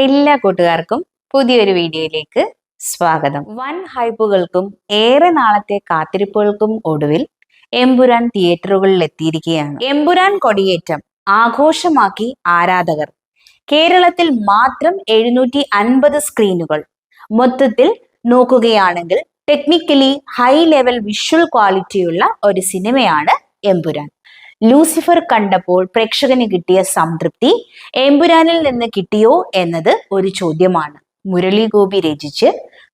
എല്ലാ കൂട്ടുകാർക്കും പുതിയൊരു വീഡിയോയിലേക്ക് സ്വാഗതം. വൻ ഹൈപ്പുകൾക്കും ഏറെ നാളത്തെ കാത്തിരിപ്പുകൾക്കും ഒടുവിൽ എമ്പുരാൻ തിയേറ്ററുകളിൽ എത്തിയിരിക്കുകയാണ്. എമ്പുരാൻ കൊടിയേറ്റം ആഘോഷമാക്കി ആരാധകർ. കേരളത്തിൽ മാത്രം എഴുന്നൂറ്റി അൻപത് സ്ക്രീനുകൾ. മൊത്തത്തിൽ നോക്കുകയാണെങ്കിൽ ടെക്നിക്കലി ഹൈ ലെവൽ വിഷ്വൽ ക്വാളിറ്റിയുള്ള ഒരു സിനിമയാണ് എമ്പുരാൻ. ലൂസിഫർ കണ്ടപ്പോൾ പ്രേക്ഷകന് കിട്ടിയ സംതൃപ്തി എമ്പുരാനിൽ നിന്ന് കിട്ടിയോ എന്നത് ഒരു ചോദ്യമാണ്. മുരളി ഗോപി രചിച്ച്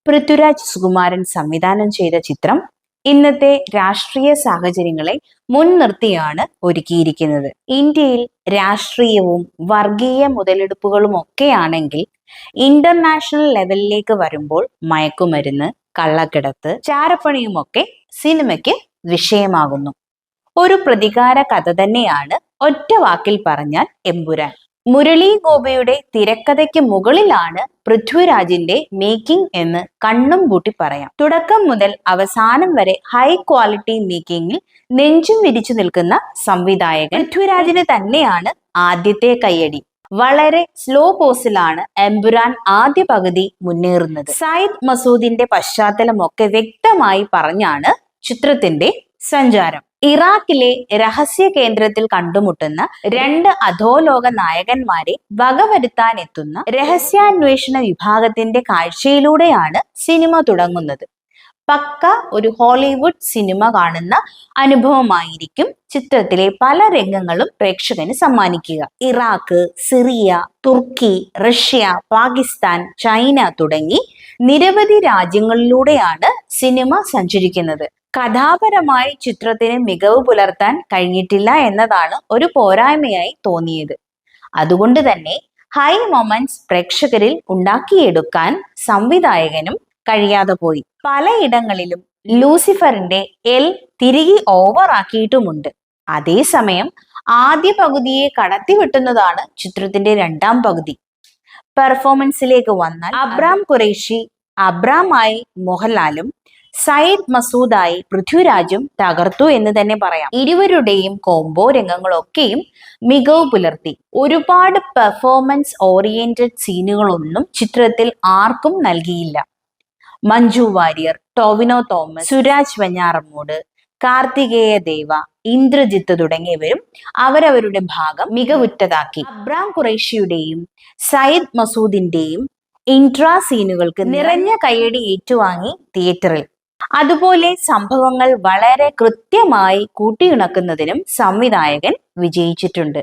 പൃഥ്വിരാജ് സുകുമാരൻ സംവിധാനം ചെയ്ത ചിത്രം ഇന്നത്തെ രാഷ്ട്രീയ സാഹചര്യങ്ങളെ മുൻനിർത്തിയാണ് ഒരുക്കിയിരിക്കുന്നത്. ഇന്ത്യയിൽ രാഷ്ട്രീയവും വർഗീയ മുതലെടുപ്പുകളും ഒക്കെയാണെങ്കിൽ ഇന്റർനാഷണൽ ലെവലിലേക്ക് വരുമ്പോൾ മയക്കുമരുന്ന് കള്ളക്കിടത്ത് ചാരപ്പണിയുമൊക്കെ സിനിമയ്ക്ക് വിഷയമാകുന്നു. ഒരു പ്രതികാര കഥ തന്നെയാണ് ഒറ്റ വാക്കിൽ പറഞ്ഞാൽ എമ്പുരാൻ. മുരളി ഗോപയുടെ തിരക്കഥയ്ക്ക് മുകളിലാണ് പൃഥ്വിരാജിന്റെ മേക്കിംഗ് എന്ന് കണ്ണും പൂട്ടി പറയാം. തുടക്കം മുതൽ അവസാനം വരെ ഹൈ ക്വാളിറ്റി മേക്കിംഗിൽ നെഞ്ചും വിരിച്ചു നിൽക്കുന്ന സംവിധായകൻ പൃഥ്വിരാജിന് തന്നെയാണ് ആദ്യത്തെ കയ്യടി. വളരെ സ്ലോ പോസിലാണ് എംബുരാൻ ആദ്യ പകുതി മുന്നേറുന്നത്. സയ്യിദ് മസൂദിന്റെ പശ്ചാത്തലമൊക്കെ വ്യക്തമായി പറഞ്ഞാണ് ചിത്രത്തിന്റെ സഞ്ചാരം. ഇറാഖിലെ രഹസ്യ കേന്ദ്രത്തിൽ കണ്ടുമുട്ടുന്ന രണ്ട് അധോലോക നായകന്മാരെ വകവരുത്താൻ എത്തുന്ന രഹസ്യാന്വേഷണ വിഭാഗത്തിന്റെ കാഴ്ചയിലൂടെയാണ് സിനിമ തുടങ്ങുന്നത്. പക്ക ഒരു ഹോളിവുഡ് സിനിമ കാണുന്ന അനുഭവമായിരിക്കും ചിത്രത്തിലെ പല രംഗങ്ങളും പ്രേക്ഷകന് സമ്മാനിക്കുക. Iraq Syria Turkey Russia Pakistan China തുടങ്ങി നിരവധി രാജ്യങ്ങളിലൂടെയാണ് സിനിമ സഞ്ചരിക്കുന്നത്. കഥാപരമായി ചിത്രത്തിന് മികവ് പുലർത്താൻ കഴിഞ്ഞിട്ടില്ല എന്നതാണ് ഒരു പോരായ്മയായി തോന്നിയത്. അതുകൊണ്ട് തന്നെ ഹൈ മൊമെന്റ്സ് പ്രേക്ഷകരിൽ ഉണ്ടാക്കിയെടുക്കാൻ സംവിധായകനും കഴിയാതെ പോയി. പലയിടങ്ങളിലും ലൂസിഫറിന്റെ എൽ തിരികെ ഓവർ ആക്കിയിട്ടുമുണ്ട്. അതേസമയം ആദ്യ പകുതിയെ കടത്തിവിട്ടുന്നതാണ് ചിത്രത്തിന്റെ രണ്ടാം പകുതി. പെർഫോമൻസിലേക്ക് വന്നാൽ അബ്രാം ഖുറേഷി അബ്രാമായി മോഹൻലാലും സയ്യിദ് മസൂദായി പൃഥ്വിരാജും തകർത്തു എന്ന് തന്നെ പറയാം. ഇരുവരുടെയും കോംബോ രംഗങ്ങളൊക്കെയും മികവ് പുലർത്തി. ഒരുപാട് പെർഫോമൻസ് ഓറിയന്റഡ് സീനുകളൊന്നും ചിത്രത്തിൽ ആർക്കും നൽകിയില്ല. മഞ്ജു വാര്യർ ടോവിനോ തോമസ് സുരാജ് വെഞ്ഞാറമ്മൂട് കാർത്തികേയ ദേവ ഇന്ദ്രജിത്ത് തുടങ്ങിയവരും അവരവരുടെ ഭാഗം മികവുറ്റതാക്കി. അബ്രാം ഖുറൈഷിയുടെയും സയ്യിദ് മസൂദിന്റെയും ഇൻട്രാ സീനുകൾക്ക് നിറഞ്ഞ കയ്യടി ഏറ്റുവാങ്ങി തിയേറ്ററിൽ അതുപോലെ സംഭവങ്ങൾ വളരെ കൃത്യമായി കൂട്ടിയിണക്കുന്നതിനും സംവിധായകൻ വിജയിച്ചിട്ടുണ്ട്.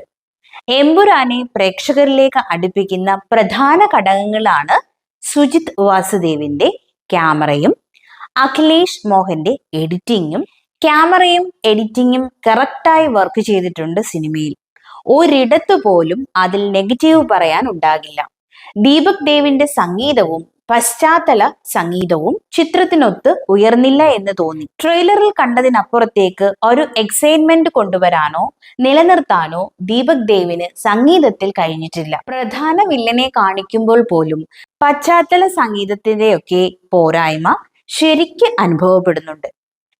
എമ്പുരാനെ പ്രേക്ഷകരിലേക്ക് അടുപ്പിക്കുന്ന പ്രധാന ഘടകങ്ങളാണ് സുജിത് വാസുദേവിന്റെ ക്യാമറയും അഖിലേഷ് മോഹന്റെ എഡിറ്റിങ്ങും ക്യാമറയും എഡിറ്റിങ്ങും കറക്റ്റായി വർക്ക് ചെയ്തിട്ടുണ്ട് സിനിമയിൽ. ഒരിടത്തു പോലും അതിൽ നെഗറ്റീവ് പറയാൻ ഉണ്ടാകില്ല. ദീപക് ദേവിന്റെ സംഗീതവും പശ്ചാത്തല സംഗീതവും ചിത്രത്തിനൊത്ത് ഉയർന്നില്ല എന്ന് തോന്നി. ട്രെയിലറിൽ കണ്ടതിനപ്പുറത്തേക്ക് ഒരു എക്സൈറ്റ്മെന്റ് കൊണ്ടുവരാനോ നിലനിർത്താനോ ദീപക് ദേവിന് സംഗീതത്തിൽ കഴിഞ്ഞിട്ടില്ല. പ്രധാന വില്ലനെ കാണിക്കുമ്പോൾ പോലും പശ്ചാത്തല സംഗീതത്തിന്റെയൊക്കെ പോരായ്മ ശരിക്ക് അനുഭവപ്പെടുന്നുണ്ട്.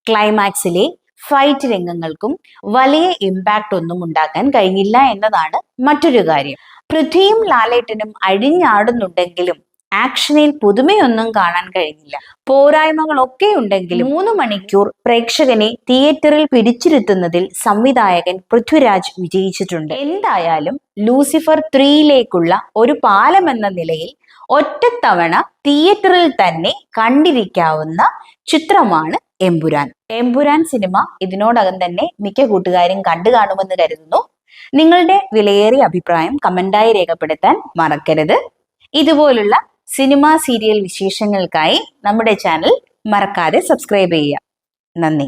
ക്ലൈമാക്സിലെ ഫൈറ്റ് രംഗങ്ങൾക്കും വലിയ ഇമ്പാക്റ്റ് ഒന്നും ഉണ്ടാക്കാൻ കഴിഞ്ഞില്ല എന്നതാണ് മറ്റൊരു കാര്യം. പൃഥ്വിയും ലാലേട്ടനും അഴിഞ്ഞാടുന്നുണ്ടെങ്കിലും ആക്ഷനിൽ പുതുമയൊന്നും കാണാൻ കഴിഞ്ഞില്ല. പോരായ്മകളൊക്കെ ഉണ്ടെങ്കിലും മൂന്ന് മണിക്കൂർ പ്രേക്ഷകനെ തിയേറ്ററിൽ പിടിച്ചിരുത്തുന്നതിൽ സംവിധായകൻ പൃഥ്വിരാജ് വിജയിച്ചിട്ടുണ്ട്. എന്തായാലും ലൂസിഫർ ത്രീയിലേക്കുള്ള ഒരു പാലം എന്ന നിലയിൽ ഒറ്റത്തവണ തിയേറ്ററിൽ തന്നെ കണ്ടിരിക്കാവുന്ന ചിത്രമാണ് എമ്പുരാൻ. എമ്പുരാൻ സിനിമ ഇതിനോടകം തന്നെ മിക്ക കൂട്ടുകാരും കണ്ടു കാണുമെന്ന് കരുതുന്നു. നിങ്ങളുടെ വിലയേറിയ അഭിപ്രായം കമന്റായി രേഖപ്പെടുത്താൻ മറക്കരുത്. ഇതുപോലുള്ള സിനിമ സീരിയൽ വിശേഷങ്ങൾക്കായി നമ്മുടെ ചാനൽ മറക്കാതെ സബ്സ്ക്രൈബ് ചെയ്യുക. നന്ദി.